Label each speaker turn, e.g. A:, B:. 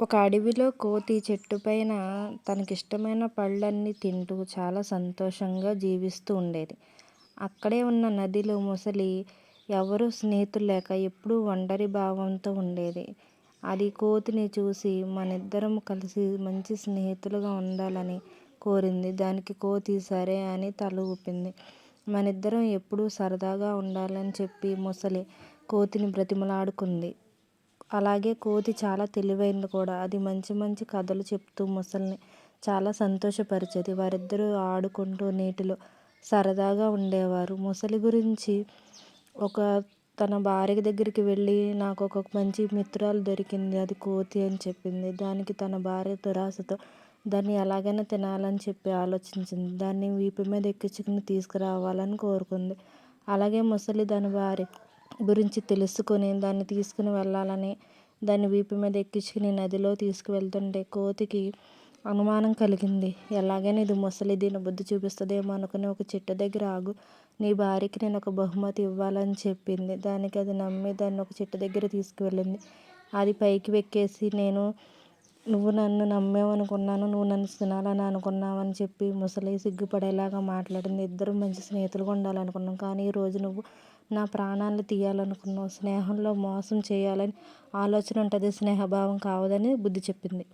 A: ఒక అడవిలో కోతి చెట్టు పైన తనకిష్టమైన పళ్ళన్నీ తింటూ చాలా సంతోషంగా జీవిస్తూ ఉండేది. అక్కడే ఉన్న నదిలో మొసలి ఎవరూ స్నేహితులు లేక ఎప్పుడూ ఒంటరి భావంతో ఉండేది. అది కోతిని చూసి మనిద్దరం కలిసి మంచి స్నేహితులుగా ఉండాలని కోరింది. దానికి కోతి సరే అని తల ఊపింది. మనిద్దరం ఎప్పుడూ సరదాగా ఉండాలని చెప్పి మొసలి కోతిని బ్రతిమలాడుకుంది అలాగే కోతి చాలా తెలివైనది కూడా. అది మంచి మంచి కథలు చెప్తూ మొసలిని చాలా సంతోషపరిచేది. వారిద్దరూ ఆడుకుంటూ నీటిలో సరదాగా ఉండేవారు. మొసలి గురించి ఒక తన భార్య దగ్గరికి వెళ్ళి నాకు ఒక మంచి మిత్రురాలు దొరికింది. అది కోతి అని చెప్పింది. దానికి తన భార్య దురాశతో దాన్ని ఎలాగైనా తినాలని చెప్పి ఆలోచించింది. దాన్ని వీపు మీద ఎక్కించుకుని తీసుకురావాలని కోరుకుంది. అలాగే మొసలి దాని భార్య గురించి తెలుసుకొని దాన్ని తీసుకుని వెళ్ళాలని దాన్ని వీపు మీద ఎక్కించుకుని నదిలో తీసుకువెళ్తుంటే కోతికి అనుమానం కలిగింది. ఎలాగైనా ఇది మొసలి దీని బుద్ధి చూపిస్తుందేమో అనుకుని ఒక చెట్టు దగ్గర ఆగు. నీ భార్యకి నేను ఒక బహుమతి ఇవ్వాలని చెప్పింది. దానికి అది నమ్మి దాన్ని ఒక చెట్టు దగ్గర తీసుకువెళ్ళింది. అది పైకి ఎక్కేసి నేను నువ్వు నన్ను నమ్మేవనుకున్నాను నువ్వు నన్ను తినాలని అనుకున్నావని చెప్పి ముసలి సిగ్గుపడేలాగా మాట్లాడింది. ఇద్దరు మంచి స్నేహితులుగా ఉండాలనుకున్నాం. కానీ ఈరోజు నువ్వు నా ప్రాణాలు తీయాలనుకున్నావు. స్నేహంలో మోసం చేయాలని ఆలోచన ఉంటుంది స్నేహభావం కావదని బుద్ధి చెప్పింది.